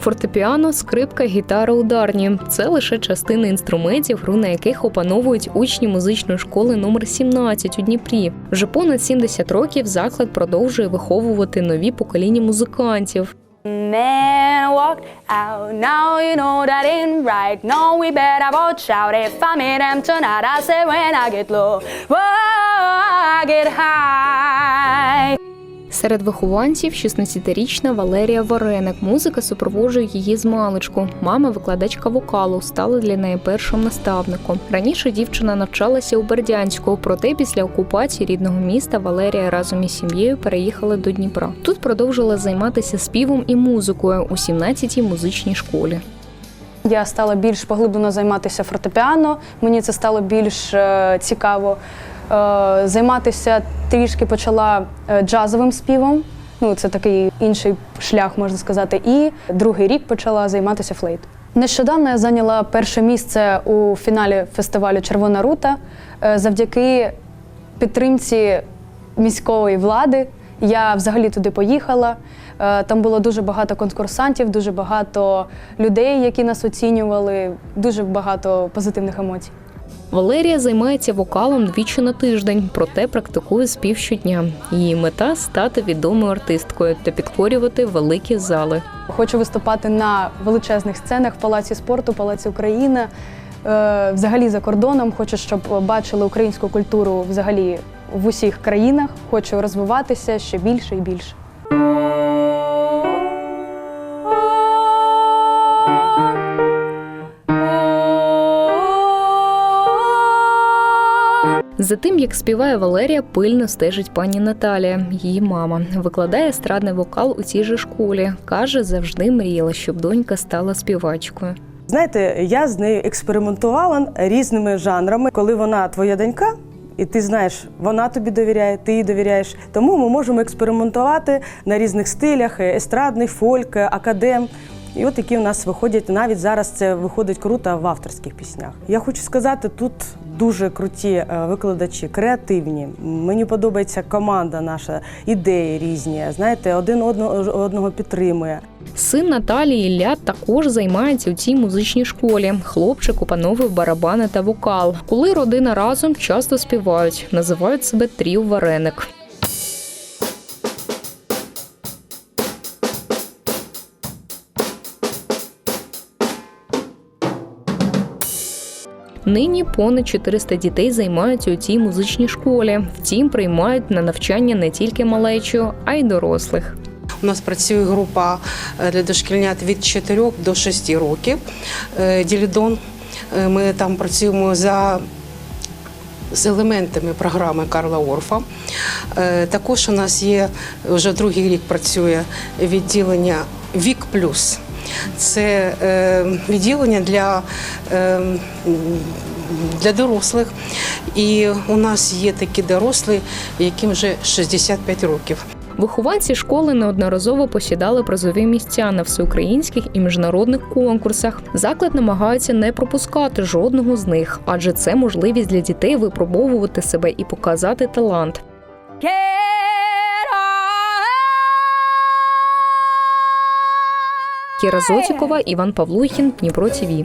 Фортепіано, скрипка, гітара, ударні це лише частини інструментів, гру на яких опановують учні музичної школи номер 17 у Дніпрі. Вже понад 70 років заклад продовжує виховувати нові покоління музикантів. Man get high. Серед вихованців 16-річна Валерія Вареник. Музика супроводжує її з маличку. Мама, викладачка вокалу, стала для неї першим наставником. Раніше дівчина навчалася у Бердянську, проте після окупації рідного міста Валерія разом із сім'єю переїхала до Дніпра. Тут продовжила займатися співом і музикою у 17-й музичній школі. Я стала більш поглиблено займатися фортепіано. Мені це стало більш е, цікаво. Е, займатися трішки почала е, джазовим співом. Ну, це такий інший шлях, можна сказати. І другий рік почала займатися флейт. Нещодавно я зайняла перше місце у фіналі фестивалю Червона рута Е, завдяки підтримці міської влади. Я взагалі туди поїхала. Там було дуже багато конкурсантів, дуже багато людей, які нас оцінювали, дуже багато позитивних емоцій. Валерія займається вокалом двічі на тиждень, проте практикує спів щодня. Її мета стати відомою артисткою та підкорювати великі зали. Хочу виступати на величезних сценах в Палаці спорту, Палаці Україна, е, взагалі за кордоном. Хочу, щоб бачили українську культуру взагалі в усіх країнах. Хочу розвиватися ще більше і більше. За тим, як співає Валерія, пильно стежить пані Наталія, її мама. Викладає естрадний вокал у цій же школі. Каже, завжди мріяла, щоб донька стала співачкою. Знаєте, я з нею експериментувала різними жанрами, коли вона твоя донька. І ти знаєш, вона тобі довіряє, ти їй довіряєш. Тому ми можемо експериментувати на різних стилях: е, естрадний, фольк, е, академ. І от які в нас виходять навіть зараз це виходить круто в авторських піснях. Я хочу сказати, тут дуже круті е, викладачі, креативні. Мені подобається команда наша, ідеї різні. Знаєте, один одного одного підтримує. Син Наталії Ілля також займається у цій музичній школі. Хлопчик опановив барабани та вокал. Коли родина разом часто співають, називають себе тріо вареник. Нині понад 400 дітей займаються у цій музичній школі. Втім, приймають на навчання не тільки малечу, а й дорослих. У нас працює група е, для дошкільнят від 4 до 6 років. Е, Ділідон. Е, Ми там працюємо за з елементами програми Карла Орфа. Також у нас є вже другий рік працює відділення Вік Плюс. Це е, відділення для, е, для дорослих. І у нас є такі дорослі, яким вже 65 років. Вихованці школи неодноразово посідали призові місця на всеукраїнських і міжнародних конкурсах. Заклад намагається не пропускати жодного з них, адже це можливість для дітей випробовувати себе і показати талант. Кіра Зотікова, Іван Павлухін, Дніпро ТІВІ.